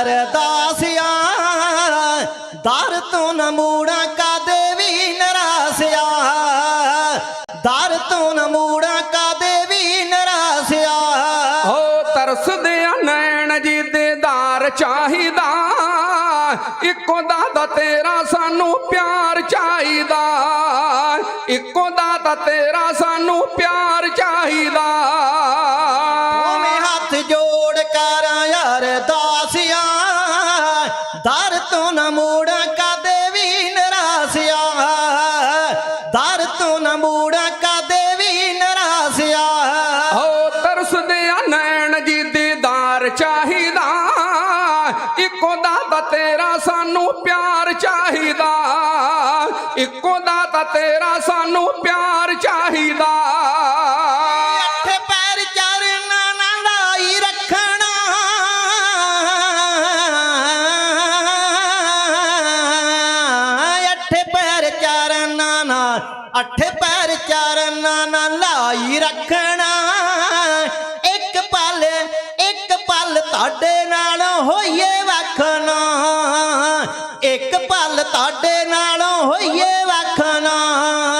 ਅਰਦਾਸਿਆ ਦਰ ਤੋਂ ਨ ਮੂੜਾ ਕਾਦੇ ਵੀ ਨਰਾਸਿਆ? ਦਰ ਤੋਂ ਨ ਮੂੜਾ ਕਾਦੇ ਵੀ ਨਰਾਸਿਆ? ਹੋ ਤਰਸਦੇ ਆ ਨੈਣ ਜੀ ਦੇਦਾਰ ਚਾਹੀਦਾ, ਇੱਕੋ ਦਾਦਾ ਤੇਰਾ ਸਾਨੂੰ ਪਿਆਰ ਚਾਹੀਦਾ। ਇੱਕੋ ਦਾਦਾ ਤੇਰਾ ਸਾਨੂੰ ਦਰ ਤੋਂ ਨ ਮੂੜਾ ਕਾਦੇ ਵੀ ਨਰਾਸਿਆ? ਦਰ ਤੋਂ ਨ ਮੂੜਾ ਕਾਦੇ ਵੀ ਨਰਾਸਿਆ? ਹੋ ਤਰਸਦੇ ਆ ਨੈਣ ਜੀ ਦੀਦਾਰ ਚਾਹੀਦਾ, ਇੱਕੋ ਦਾਤਾ ਤੇਰਾ ਸਾਨੂੰ ਪਿਆਰ ਚਾਹੀਦਾ। ਇੱਕੋ ਦਾਤਾ ਤੇਰਾ ਸਾਨੂੰ ਪਿਆਰ ਚਾਹੀਦਾ। ਚਰਨਾਂ ਨਾਲ ਲਾਈ ਰੱਖਣਾ। ਇੱਕ ਪਲ ਇੱਕ ਪਲ ਤੁਹਾਡੇ ਨਾਲ ਹੋਈਏ ਵਖਣਾ। ਇੱਕ ਪਲ ਤੁਹਾਡੇ ਨਾਲ ਹੋਈਏ ਵਖਣਾ।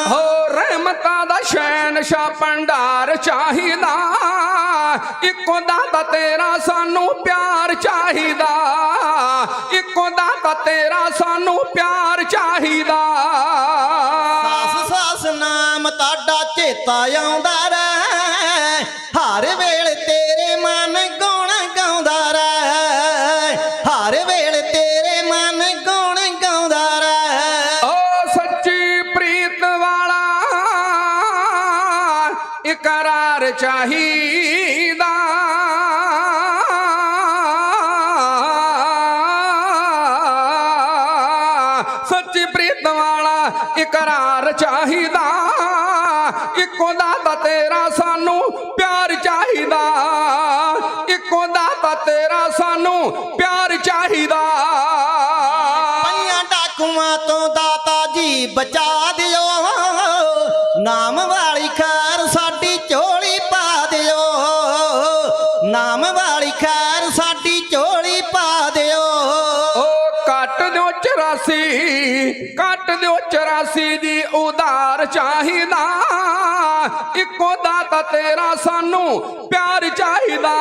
ਹੋ ਰਹਿਮਤਾਂ ਦਾ ਸ਼ੈਨ ਸ਼ਾ ਭੰਡਾਰ ਚਾਹੀਦਾ। ਇੱਕੋ ਦਾਤਾ ਤੇਰਾ, ਸਾਨੂੰ ਪਿਆਰ ਚਾਹੀਦਾ। ਇੱਕੋ ਦਾਤਾ ਤੇਰਾ, ਸਾਨੂੰ ਪਿਆਰ ਚਾਹੀਦਾ। ਨਾਮ ਤੁਹਾਡਾ ਚੇਤਾ ਆਉਂਦਾ ਰਹਿ। ਹਰ ਵੇਲੇ ਤੇਰੇ ਮਨ ਗੁਣ ਗਾਉਂਦਾ ਰਹਿ। ਹਰ ਵੇਲੇ ਤੇਰੇ ਮਨ ਗੁਣ ਗਾਉਂਦਾ ਰਹਿ। ਓ ਸੱਚੀ ਪ੍ਰੀਤ ਵਾਲਾ ਇਕਰਾਰ ਚਾਹੀ ਇਕਰਾਰ ਚਾਹੀਦਾ ਇੱਕੋ ਦਾਤਾ ਤੇਰਾ ਸਾਨੂੰ ਪਿਆਰ ਚਾਹੀਦਾ। ਇੱਕੋ ਦਾਤਾ ਤੇਰਾ ਸਾਨੂੰ ਪਿਆਰ ਚਾਹੀਦਾ। ਪਈਆਂ ਡਾਕੂਆਂ ਤੋਂ ਦਾਤਾ ਜੀ ਬਚਾ ਦਿਓ। ਨਾਮ ਵਾਲੀ ਖੈਰ ਸਾਡੀ ਝੋਲੀ ਪਾ ਦਿਓ। ਨਾਮ ਵਾਲੀ ਖੈਰ ਸਾਡੀ ਝੋਲੀ ਚਾਹੀਦਾ। ਇੱਕੋ ਦਾਤਾ ਤੇਰਾ ਸਾਨੂੰ ਪਿਆਰ ਚਾਹੀਦਾ।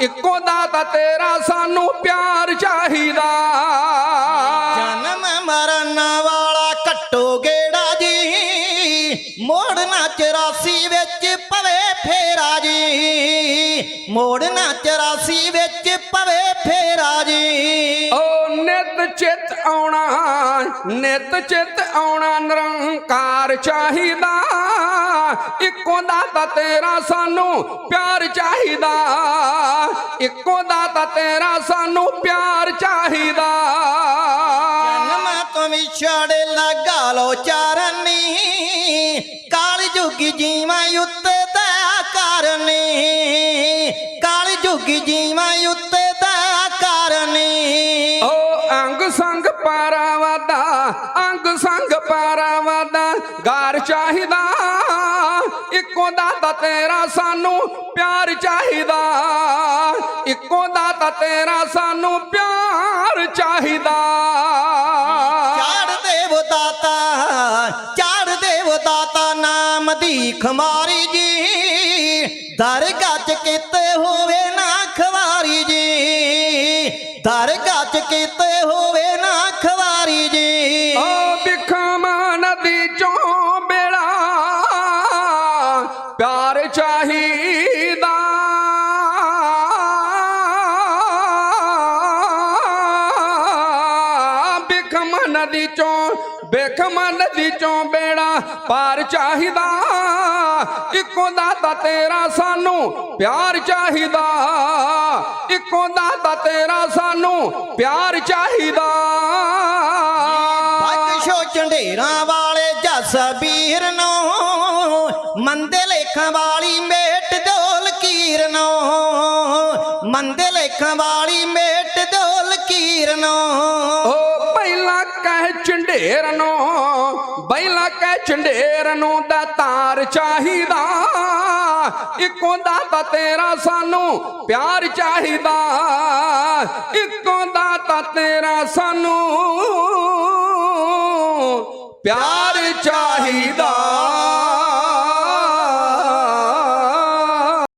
ਇੱਕੋ ਦਾਤਾ ਤੇਰਾ ਸਾਨੂੰ ਪਿਆਰ ਚਾਹੀਦਾ। ਜੀ ਮੋੜਨਾ 84 ਵਿੱਚ ਪਵੇ ਫੇਰਾ ਜੀ। ਓ ਨਿਤ ਚਿਤ ਆਉਣਾ ਨਿਤ ਚਿਤ ਆਉਣਾ ਨਿਰੰਕਾਰ ਚਾਹੀਦਾ। ਇੱਕੋ ਦਾਤਾ ਤੇਰਾ ਸਾਨੂੰ ਪਿਆਰ ਚਾਹੀਦਾ। ਇੱਕੋ ਦਾਤਾ ਤੇਰਾ ਸਾਨੂੰ ਪਿਆਰ ਚਾਹੀਦਾ। ਜਨਮ ਤੋਂ ਵਿਛੜ ਲਗਾ ਲੋ ਚਾਰਨੀ। ਕਾਲ ਜੁਗੀ ਜੀਵਾਂ ਉੱਤੇ ਦਇਆ ਕਰਨੀ। ਅੰਗ ਸੰਗ ਪਾਰਾਵਾਦਾ ਗਾਰ ਚਾਹੀਦਾ। ਇੱਕੋ ਦਾਤਾ ਤੇਰਾ ਸਾਨੂੰ ਪਿਆਰ ਚਾਹੀਦਾ। ਇੱਕੋ ਦਾਤਾ ਤੇਰਾ ਸਾਨੂੰ ਪਿਆਰ ਚਾਹੀਦਾ। ਚਾੜ ਦੇਵ ਦਾਤਾ ਚਾੜ ਦੇਵ ਦਾਤਾ ਨਾਮ ਦੀ ਖਮਾਰੀ ਜੀ। ਦਰ ਗੱਜ ਕਿਤੇ ਹੋਵੇ ਨਾ ਖਵਾਰੀ ਜੀ। ਦਰ ਗੱਜ ਕਿਤੇ ਹੋਵੇ ਨਦੀ ਚੋਂ ਬਿਖਮ ਨਦੀ ਚੋਂ ਬੇੜਾ ਪਾਰ ਚਾਹੀਦਾ। ਇੱਕੋ ਦਾਤਾ ਤੇਰਾ ਸਾਨੂੰ ਪਿਆਰ ਚਾਹੀਦਾ। ਇੱਕੋ ਦਾਤਾ ਤੇਰਾ ਸਾਨੂੰ ਪਿਆਰ ਚਾਹੀਦਾ। ਬਖਸ਼ੋ ਝੰਡੇਰਾਂ ਵਾਲੇ ਜਸ ਵੀਰ ਨੂੰ ਮੰਦੇ ਲੇਖਾਂ ਵਾਲੀ ਮੇਟ ਦੋ ਲਕੀਰ ਨੂੰ ਮੰਦੇ ਲੇਖਾਂ ਵਾਲੀ ਮੇਟ ਦੋ ਲਕੀਰ ਨੂੰ। ਝੰਡੇਰ ਨੂੰ, ਬੈਲਾ ਕੈ ਝੰਡੇਰ ਨੂੰ ਦਾ ਤਾਰ ਚਾਹੀਦਾ। ਇੱਕੋ ਦਾ ਤਾਂ ਤੇਰਾ ਸਾਨੂੰ ਪਿਆਰ ਚਾਹੀਦਾ। ਇੱਕੋ ਦਾ ਤਾਂ ਤੇਰਾ ਸਾਨੂੰ ਪਿਆਰ